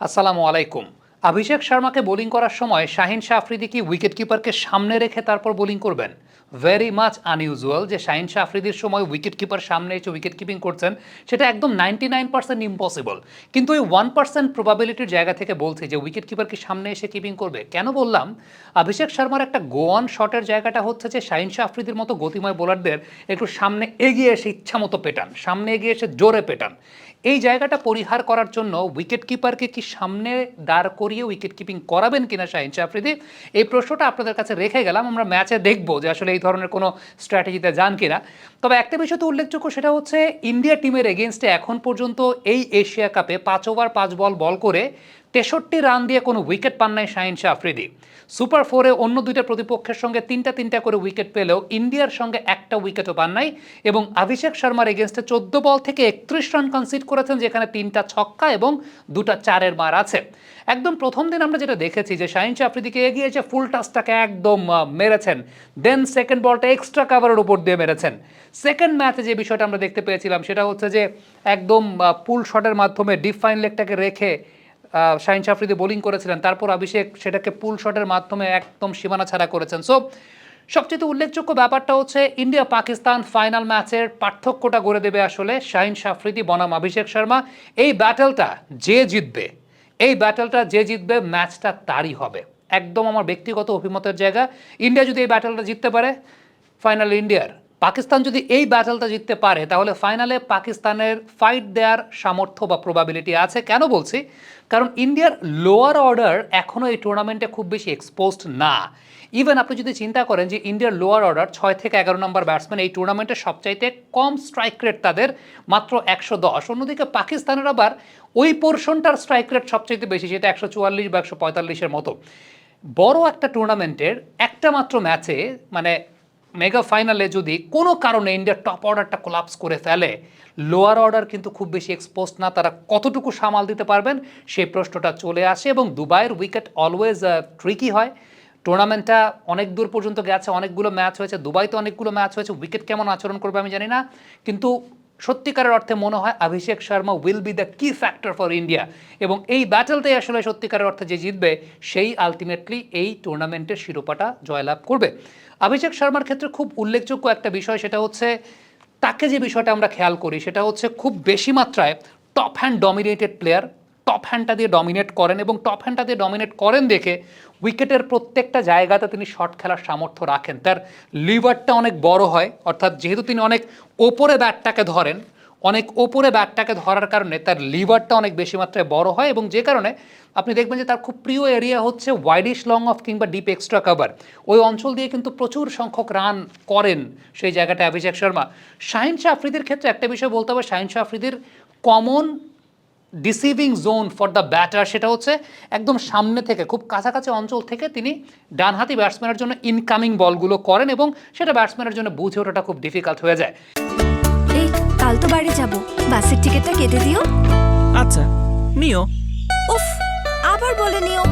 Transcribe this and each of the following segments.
আসসালামু আলাইকুম। অভিষেক শর্মাকে বোলিং করার সময় শাহিন শাহ আফ্রিদি কি উইকেট কিপারকে সামনে রেখে তারপর বোলিং করবেন? ভেরি মাচ আনইউজুয়াল যে শাহিন শাহ আফ্রিদির সময় উইকেট কিপার সামনে এসে উইকেট কিপিং করছেন, সেটা একদম নাইনটি নাইন পার্সেন্ট ইম্পসিবল কিন্তু ওই ওয়ান পার্সেন্ট প্রবাবিলিটির জায়গা থেকে বলছি যে উইকেট কিপার কি সামনে এসে কিপিং করবে। কেন বললাম? অভিষেক শর্মার একটা গোয়ান শটের জায়গাটা হচ্ছে যে শাহিন শাহ আফ্রিদির মতো গতিময় বোলারদের একটু সামনে এগিয়ে এসে ইচ্ছা মতো পেটান, সামনে এগিয়ে এসে জোরে পেটান। এই জায়গাটা পরিহার করার জন্য উইকেট কিপারকে কি সামনে দাঁড় করিয়ে উইকেট কিপিং করাবেন কিনা শাহিন শাহ আফ্রিদি এই প্রশ্নটা আপনাদের কাছে রেখে গেলাম, আমরা ম্যাচে দেখব যে আসলে এই ধরনের কোনো স্ট্র্যাটেজিতে যান কিনা। তবে একটা বিষয় তো উল্লেখযোগ্য, সেটা হচ্ছে ইন্ডিয়া টিমের এগেনস্টে এখন পর্যন্ত এই এশিয়া কাপে পাঁচ ওভার পাঁচ বল বল করে তেষট্টি রান দিয়ে কোনো উইকেট পান নাই শাহিন শাহ আফ্রিদি। সুপার ফোরে অন্য দুইটা প্রতিপক্ষের সঙ্গে তিনটা তিনটা করে উইকেট পেলেও ইন্ডিয়ার সঙ্গে একটা উইকেটও পান নাই এবং অভিষেক শর্মার এগেনস্টে চোদ্দ বল থেকে একত্রিশ রান কনসিড করেছেন, যেখানে তিনটা ছক্কা এবং দুটা চারের মার আছে। একদম প্রথম দিন আমরা যেটা দেখেছি যে শাহিন শাহ আফ্রিদিকে এগিয়ে এসে ফুল টাচটাকে একদম মেরেছেন। দেন সেকেন্ড বলটা এক্সট্রা কাভারের উপর দিয়ে মেরেছেন। সেকেন্ড ম্যাচে যে বিষয়টা আমরা দেখতে পেয়েছিলাম, সেটা হচ্ছে যে একদম পুল শটের মাধ্যমে ডিপ ফাইন লেগটাকে রেখে শাহিন শাহ আফ্রিদি বোলিং করেছিলেন, তারপর অভিষেক সেটাকে পুল শটের মাধ্যমে একদম সীমানা ছাড়া করেছেন। সো সবচেয়ে উল্লেখযোগ্য ব্যাপারটা হচ্ছে ইন্ডিয়া পাকিস্তান ফাইনাল ম্যাচের পার্থক্যটা গড়ে দেবে আসলে শাহিন শাহ আফ্রিদি বনাম অভিষেক শর্মা। এই ব্যাটেলটা যে জিতবে, এই ব্যাটেলটা যে জিতবে ম্যাচটা তারই হবে। একদম আমার ব্যক্তিগত অভিমতের জায়গা। ইন্ডিয়া যদি এই ব্যাটেলটা জিততে পারে ফাইনাল ইন্ডিয়ার পাকিস্তান যদি এই ব্যাটেলটা জিততে পারে, তাহলে ফাইনালে পাকিস্তানের ফাইট দেওয়ার সামর্থ্য বা প্রবাবিলিটি আছে। কেন বলছি? কারণ ইন্ডিয়ার লোয়ার অর্ডার এখনও এই টুর্নামেন্টে খুব বেশি এক্সপোজড না। ইভেন আপনি যদি চিন্তা করেন যে ইন্ডিয়ার লোয়ার অর্ডার ছয় থেকে এগারো নম্বর ব্যাটসম্যান এই টুর্নামেন্টে সবচাইতে কম স্ট্রাইক রেট তাদের মাত্র একশো দশ। অন্যদিকে পাকিস্তানের আবার ওই পোর্শনটার স্ট্রাইক রেট সবচাইতে বেশি, সেটা একশো চুয়াল্লিশ বা একশো পঁয়তাল্লিশের মতো। বড় একটা টুর্নামেন্টের একটা মাত্র ম্যাচে মানে মেগা ফাইনালে যদি কোনো কারণে ইন্ডিয়ার টপ অর্ডারটা কোলাপস করে ফেলে লোয়ার অর্ডার কিন্তু খুব বেশি এক্সপোজ না, তারা কতটুকু সামাল দিতে পারবেন সেই প্রশ্নটা চলে আসে এবং দুবাইয়ের উইকেট অলওয়েজ ট্রিকি হয়। টুর্নামেন্টটা অনেক দূর পর্যন্ত গেছে, অনেকগুলো ম্যাচ হয়েছে, দুবাইতে অনেকগুলো ম্যাচ হয়েছে উইকেট কেমন আচরণ করবে আমি জানি না। কিন্তু সত্যিকারের অর্থে মনে হয় Abhishek Sharma will be the key factor for India এবং এই ব্যাটেলটাই আসলে সত্যিকারের অর্থে যে জিতবে, সেই আলটিমেটলি এই টুর্নামেন্টের শিরোপাটা জয়লাভ করবে। অভিষেক শর্মার ক্ষেত্রে খুব উল্লেখযোগ্য একটা বিষয়, সেটা হচ্ছে তাকে যে বিষয়টা আমরা খেয়াল করি, সেটা হচ্ছে খুব বেশি মাত্রায় top hand dominated player top হ্যান্ডটা দিয়ে ডমিনেট করেন এবং টপ হ্যান্ডটা দিয়ে ডমিনেট করেন দেখে উইকেটের প্রত্যেকটা জায়গাতে তিনি শট খেলার সামর্থ্য রাখেন। তার লিভারটা অনেক বড় হয়, অর্থাৎ যেহেতু তিনি অনেক ওপরে ব্যাটটাকে ধরেন, অনেক ওপরে ব্যাটটাকে ধরার কারণে তার লিভারটা অনেক বেশি মাত্রায় বড় হয় এবং যে কারণে আপনি দেখবেন যে তার খুব প্রিয় এরিয়া হচ্ছে ওয়াইডিশ লং অফ কিংবা ডিপ এক্সট্রা কভার ওই অঞ্চল দিয়ে কিন্তু প্রচুর সংখ্যক রান করেন সেই জায়গাটা অভিষেক শর্মা। শাহিন শাহ আফ্রিদির ক্ষেত্রে একটা বিষয় বলতে হবে, Shahin Shah আফ্রিদির common deceiving zone for the batter সেটা হচ্ছে একদম সামনে থেকে খুব কাছাকাছি অঞ্চল থেকে তিনি ডানহাতি ব্যাটসম্যানের জন্য ইনকামিং বলগুলো করেন এবং সেটা ব্যাটসম্যানের জন্য বুঝে ওঠাটা খুব ডিফিকাল্ট হয়ে যায়। এই কাল তো বাড়ি যাব। বাসের টিকিটটা কেটে দিও। আচ্ছা নিও। উফ আবার বলে নিও।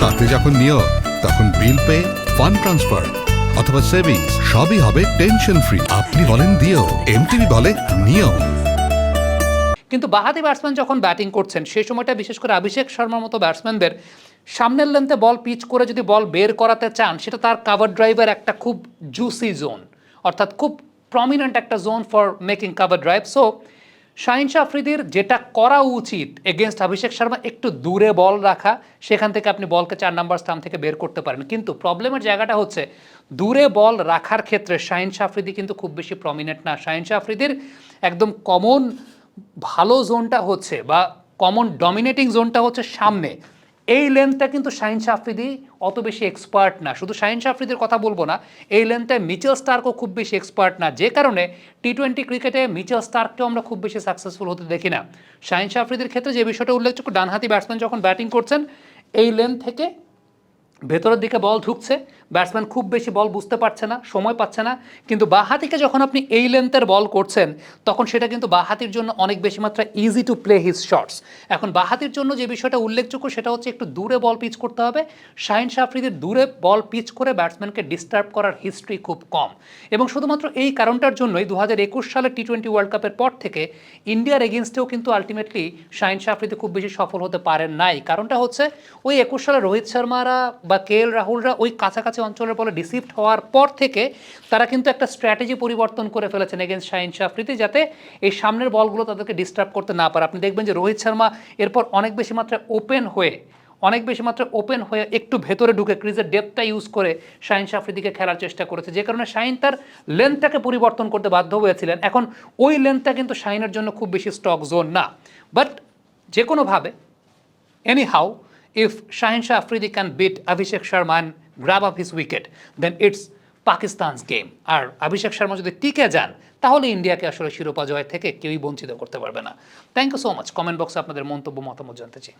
হাতে যখন নিও তখন বিল পে ফান্ড ট্রান্সফার অথবা সেভিংস সবই হবে টেনশন ফ্রি আপনি বলেন দিও এমটিভি বলে নিও। কিন্তু বাহাতি ব্যাটসম্যান যখন ব্যাটিং করছেন সেই সময়টা বিশেষ করে অভিষেক শর্মার মতো ব্যাটসম্যানদের সামনের লেন্থে বল পিচ করে যদি বল বের করাতে চান, সেটা তার কাভার ড্রাইভের একটা খুব জুসি জোন অর্থাৎ খুব প্রমিনেন্ট একটা zone for making cover drive so Shahin Shah আফ্রিদির যেটা করা উচিত এগেনস্ট অভিষেক শর্মা, একটু দূরে বল রাখা, সেখান থেকে আপনি বলকে চার নাম্বার স্টাম্প থেকে বের করতে পারেন। কিন্তু প্রবলেমের জায়গাটা হচ্ছে, দূরে বল রাখার ক্ষেত্রে শাহিন শাহ আফ্রিদি কিন্তু খুব বেশি প্রমিনেন্ট না। শাহিন শাহ আফ্রিদির একদম কমন ভালো জোনটা হচ্ছে বা কমন ডমিনেটিং জোনটা হচ্ছে সামনে। এই লেন্থটা কিন্তু শাহিন শাহ আফ্রিদি অত বেশি এক্সপার্ট না। শুধু শাহিন শাহ আফ্রিদির কথা বলব না, এই লেন্থটায় মিচেল স্টার্কও খুব বেশি এক্সপার্ট না। যে কারণে টি টোয়েন্টি ক্রিকেটে মিচেল স্টার্ককেও আমরা খুব বেশি সাকসেসফুল হতে দেখি না। শাহিন শাহ আফ্রিদির ক্ষেত্রে যে বিষয়টা উল্লেখযোগ্য, ডানহাতি ব্যাটসম্যান যখন ব্যাটিং করছেন, এই লেন্থ থেকে ভেতরের দিকে বল ঢুকছে ব্যাটসম্যান খুব বেশি বল বুঝতে পারছে না, সময় পাচ্ছে না। কিন্তু বাহাতিকে যখন আপনি এই লেন্থের বল করছেন, তখন সেটা কিন্তু বাহাতির জন্য অনেক বেশি মাত্রা easy to play his shots এখন বাহাতির জন্য যে বিষয়টা উল্লেখযোগ্য, সেটা হচ্ছে একটু দূরে বল পিচ করতে হবে। শাহিন শাফরিদের দূরে বল পিচ করে ব্যাটসম্যানকে ডিস্টার্ব করার হিস্ট্রি খুব কম। এবং শুধুমাত্র এই কারণটার জন্যই দু হাজার একুশ সালের টি টোয়েন্টি ওয়ার্ল্ড কাপের পর থেকে ইন্ডিয়ার এগেনস্টেও কিন্তু আলটিমেটলি শাহিন শাফরিদি খুব বেশি সফল হতে পারেন নাই। কারণটা হচ্ছে ওই একুশ সালে রোহিত শর্মারা বা কে এল রাহুলরা ওই কাছাকাছি অঞ্চলের বলে ডিসিপ্ট হওয়ার পর থেকে তারা কিন্তু একটা স্ট্র্যাটেজি পরিবর্তন করে ফেলেছেন এগেন্স্ট শাহিন শাফরিদি যাতে এই সামনের বলগুলো তাদেরকে ডিস্টার্ব করতে না পারে। আপনি দেখবেন যে রোহিত শর্মা এরপর অনেক বেশি মাত্রায় ওপেন হয়ে অনেক বেশি মাত্রায় ওপেন হয়ে একটু ভেতরে ঢুকে ক্রিজের ডেপটা ইউজ করে শাহিন শাফরিদিকে খেলার চেষ্টা করেছে। যে কারণে শাহিন তার লেন্থটাকে পরিবর্তন করতে বাধ্য হয়েছিলেন। এখন ওই লেন্থটা কিন্তু শাহিনের জন্য খুব বেশি স্টক জোন না। বাট যে কোনোভাবে Anyhow, if Shahin Shah Afridi can beat Abhishek Sharma and grab off his wicket then it's Pakistan's game আর অভিষেক শর্মা যদি টিকে যান, তাহলে ইন্ডিয়াকে আসলে শিরোপা জয় থেকে কেউই বঞ্চিত করতে পারবে না। Thank you so much comment বক্সে আপনাদের মন্তব্য, মতামত জানতে চাই।